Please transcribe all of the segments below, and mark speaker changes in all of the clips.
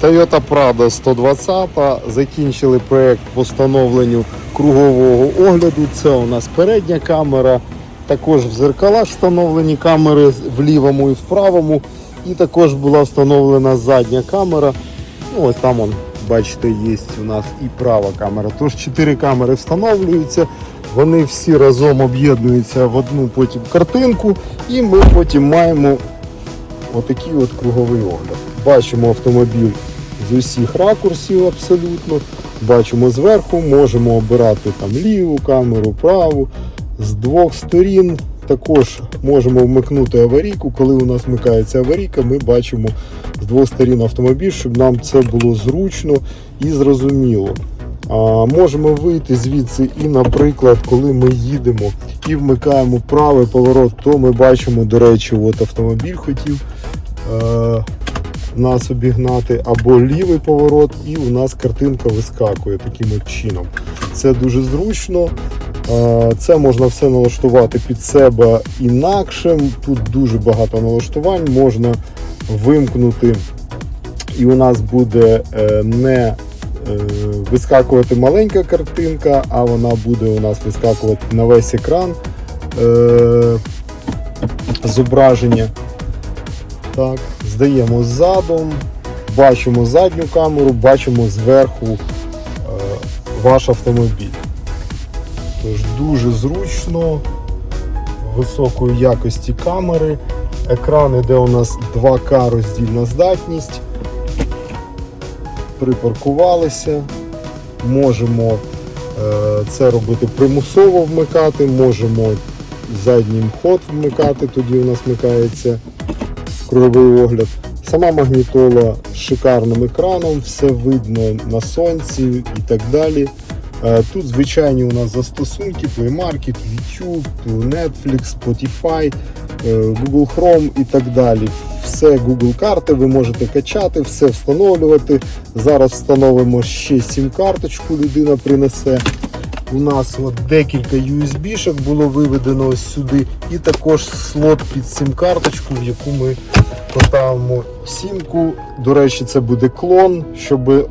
Speaker 1: Toyota Prado 120 закінчили проект по встановленню кругового огляду. Це у нас передня камера, також в зеркалах встановлені камери в лівому і в правому. І також була встановлена задня камера. Ну, ось там, он, бачите, є у нас і права камера. Тож чотири камери встановлюються. Вони всі разом об'єднуються в одну потім картинку, і ми потім маємо отакий от круговий огляд. Бачимо автомобіль з усіх ракурсів абсолютно. Бачимо зверху, можемо обирати там ліву камеру, праву. З двох сторін також можемо вмикнути аварійку. Коли у нас вмикається аварійка, ми бачимо з двох сторін автомобіль, щоб нам це було зручно і зрозуміло. А, можемо вийти звідси і, наприклад, коли ми їдемо і вмикаємо правий поворот, то ми бачимо, до речі, от автомобіль хотів е, нас обігнати, або лівий поворот, і у нас картинка вискакує таким чином. Це дуже зручно. Це можна все налаштувати під себе інакше. Тут дуже багато налаштувань. Можна вимкнути, і у нас буде е, не е, вискакувати маленька картинка, а вона буде у нас вискакувати на весь екран е, зображення. Так, здаємо задом, бачимо задню камеру, бачимо зверху е, ваш автомобіль. Тож дуже зручно, високої якості камери. Екран іде у нас 2К роздільна здатність. Припаркувалися. Можемо е, це робити примусово вмикати, можемо заднім ход вмикати, тоді у нас вмикається круговий огляд. Сама магнітола з шикарним екраном, все видно на сонці і так далі. Е, Тут звичайні у нас застосунки, Play Market, YouTube, Netflix, Spotify, е, Google Chrome і так далі. Все Google карти ви можете качати, все встановлювати. Зараз встановимо ще сім-карточку, людина принесе. У нас от декілька USB-шок було виведено ось сюди, і також слот під сім-карточку, в яку ми поставимо сімку. До речі, це буде клон, щоб е,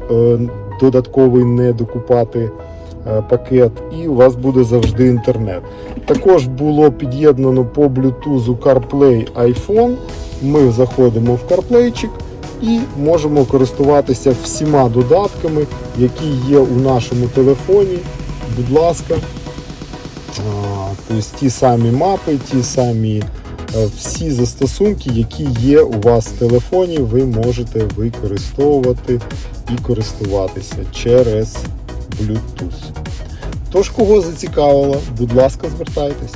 Speaker 1: додатковий не докупати е, пакет, і у вас буде завжди інтернет. Також було під'єднано по Bluetooth CarPlay iPhone. Ми заходимо в CarPlayчик і можемо користуватися всіма додатками, які є у нашому телефоні. Будь ласка, тобто ті самі мапи, ті самі е, всі застосунки, які є у вас в телефоні, ви можете використовувати і користуватися через Bluetooth. Тож, кого зацікавило, будь ласка, звертайтесь.